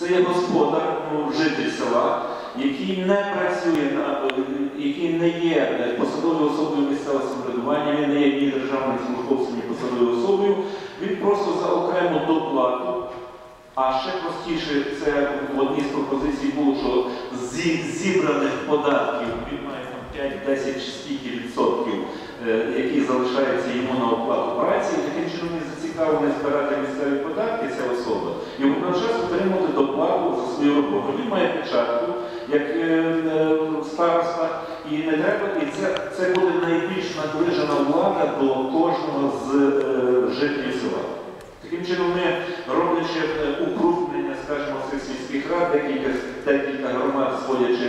Це є господар, ну, житель села, який не працює, на, який не є посадовою особою місцевого самоврядування, він не є ні державним службовцем, ні посадовою особою. Він просто за окрему доплату. А ще простіше, це в одній з пропозицій було, що зі зібраних податків він має там 5, 10 чи скільки відсотків, е, які залишаються йому на оплату праці, таким чином він зацікавлений збирати місцеві податки, ця особа, і водночас отримувати доплату за свою роботу. Він має печатку, як е, е, староста, і не треба, і це, це буде найбільш наближена влада до кожного з е, жителів села. Таким чином ми, роблячи укрупнення, скажімо, цих сільських рад, декілька, декілька громад сводячи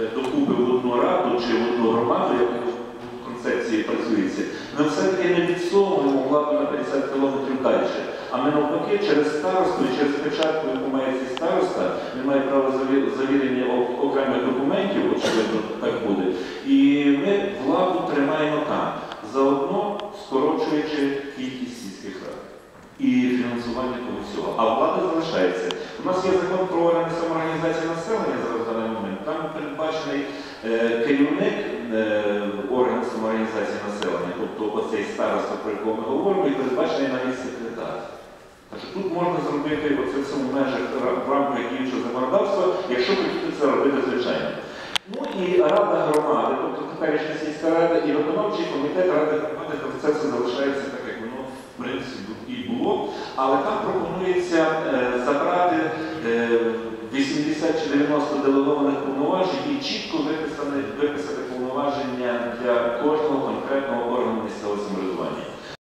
е, докупи в одну раду чи в одну громаду, як в концепції працюється, ми все-таки не відсовуємо владу на 50 кілометрів далі. А ми навпаки через старосту і через печатку, яку має цей староста, він має право заві- завірення окремих документів, очевидно, так буде. І ми владу тримаємо там, заодно скорочуючи кількість сільських рад і фінансування того всього. А влада залишається. У нас є закон про органи самоорганізації населення зараз в даний момент. Там передбачений е, керівник е, органу самоорганізації населення, тобто оцей староста, про якого ми говоримо, і передбачений навіть секретар. Так тут можна зробити оце все в Ну і Рада громади, тобто теперішня сільська рада і виконавчий комітет Ради громади, тобто це залишається так, як воно в принципі і було. Але там пропонується е, забрати е, 80 чи 90 делегованих повноважень і чітко виписати, виписати повноваження